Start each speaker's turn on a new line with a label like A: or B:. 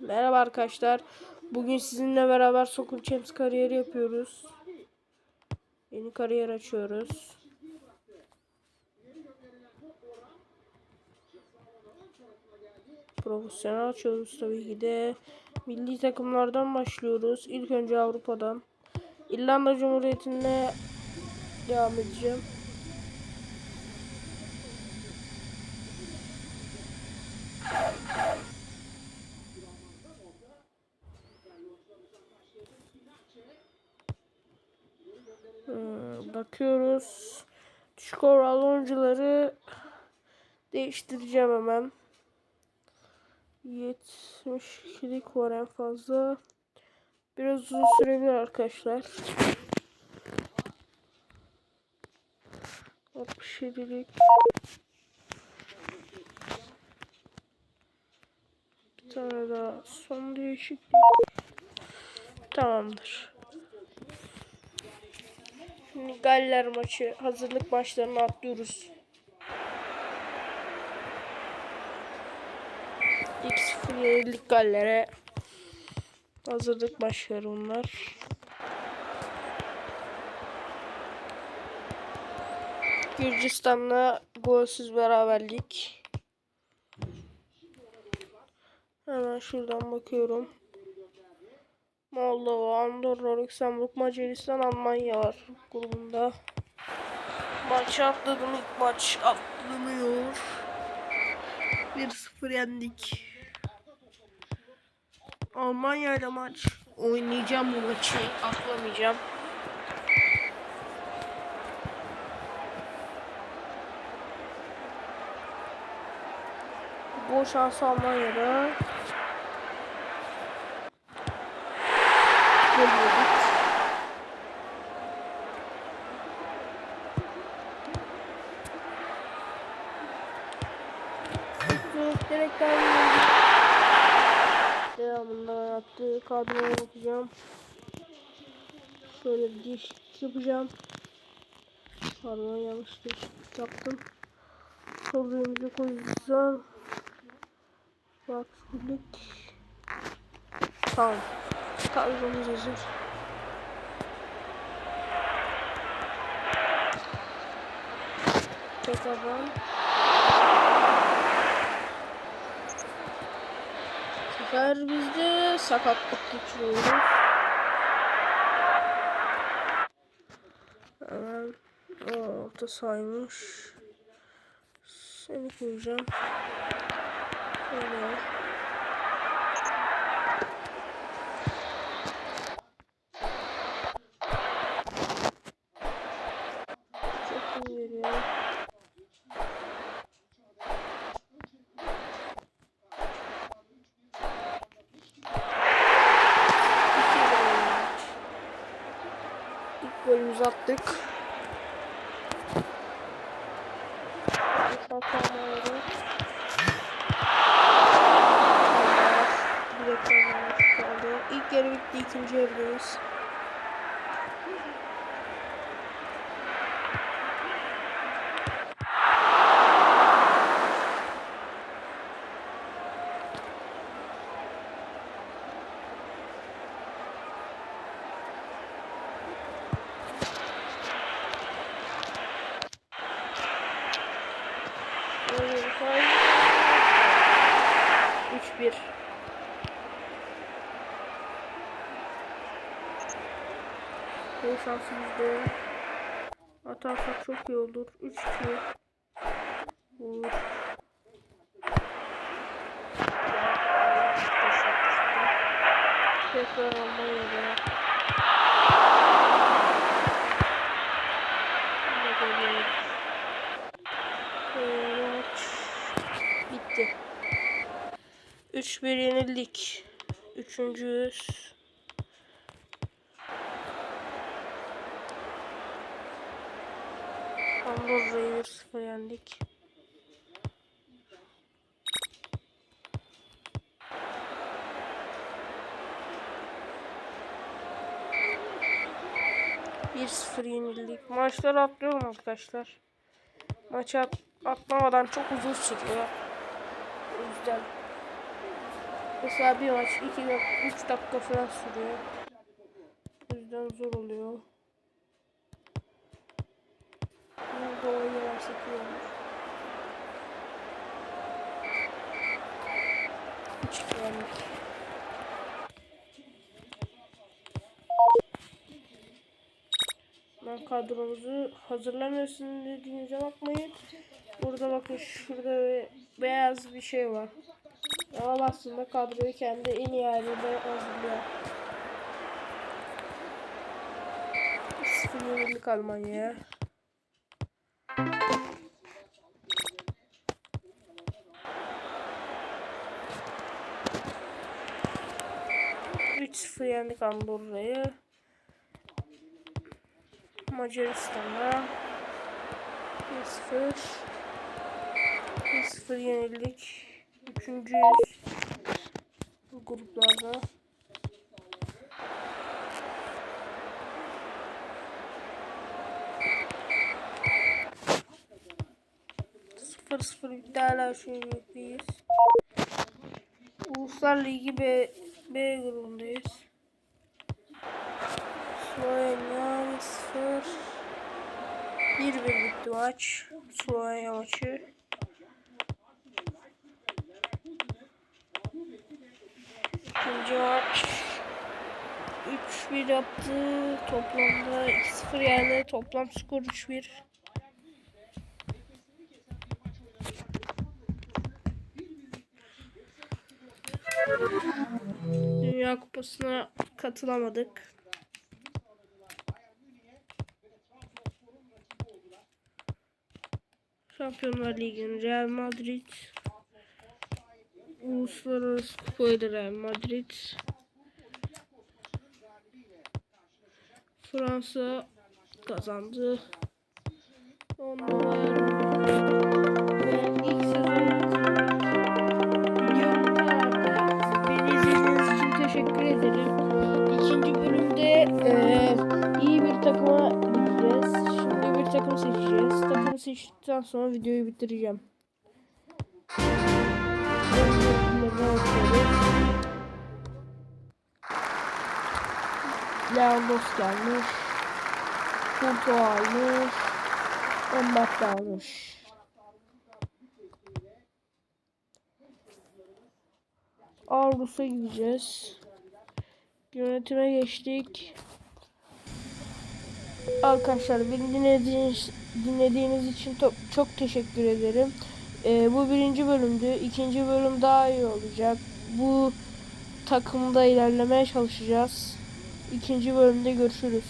A: Merhaba arkadaşlar. Bugün sizinle beraber Soccer Champs kariyeri yapıyoruz. Yeni kariyer açıyoruz. Profesyonel açıyoruz tabii ki de. Milli takımlardan başlıyoruz. İlk önce Avrupa'dan. İrlanda Cumhuriyeti'nde devam edeceğim. Bakıyoruz. Düşük oral oyuncuları değiştireceğim hemen. 72'lik var en fazla. Biraz uzun sürebilir arkadaşlar. 67'lik. Bir tane daha son değişiklik. Tamamdır. Galler maçı hazırlık maçlarına atlıyoruz. İlk 0 yenilik Galler'e hazırlık maçları bunlar. Gürcistan'la golsüz beraberlik. Hemen şuradan bakıyorum. Moldova, Andorra, Lüksemburg, Macaristan, Almanya var grubunda. Maç atladım ilk maç atlanıyor. 1-0 yendik. Almanya ile maç oynayacağım bu maçı atlamayacağım. Gol şansı Almanya'da. Gol yedik. Direkt direkt devam edelim. Devamında yaptığı kadroya bakacağım. Şöyle bir değişiklik yapacağım. Pardon yanlış değişiklik yaptım. Sorduğumuzu koyacağım. Bak. Tamam. Kadromuz hazır. Tekrardan. Bu sefer bizde sakatlık geçiriyoruz. Hemen orta saymış. Seni koyacağım. Öyle. Çok iyi veriyor. İlk golümüzü attık. Sakalları. Direkt oynamak kaldı. İlk yarı bitti, ikinci yarıdayız. Öyle bir şey. 3-1. Bu şansı bizde. Atarsak çok iyi olur. 3-2. Olur. Tekrar Almanya'da. Ee, Maç bitti. 3-1 yenildik. Üçüncüyüz. Andorra'yı 1-0 yendik. Bir sıfır yenildik. Maçları atlıyorum arkadaşlar. Maça at- atlamadan çok uzun sürüyor. O yüzden Mesela bir maç 2 3 dakika falan sürüyor. O yüzden zor oluyor. Burada oynamak çekiyormuş. Hiç gelmiş. Ben kadromuzu hazırlamıyorsun dediğinize bakmayın. Burada bakın şurada bir beyaz bir şey var. Ama aslında kadroyu kendi en iyi haliyle hazırlıyor. Yenilik Almanya. Yendik Andorra'yı. Macaristan'a 1-0 1-0 yenildik. Üçüncüyüz bu gruplarda. Sıfır sıfır bitti hala gruptayız. Uluslar Ligi B, B grubundayız. Slovenya 0 1-1 bitti maç. Slovenya maçı. İkinci maç 3-1 yaptı. Toplamda 2-0 yani toplam skor 3-1. Dünya Kupası'na katılamadık. Şampiyonlar Ligi'nin Real Madrid Uluslararası Kupayı Real Madrid Fransa kazandı. On seçtikten sonra videoyu bitireceğim. Leandros gelmiş. Kurto almış. Mbappe almış. Avrus'a gideceğiz. Yönetime geçtik. Arkadaşlar beni dinlediğiniz, dinlediğiniz için to- çok teşekkür ederim. Ee, bu birinci bölümdü. İkinci bölüm daha iyi olacak. Bu takımda ilerlemeye çalışacağız. İkinci bölümde görüşürüz.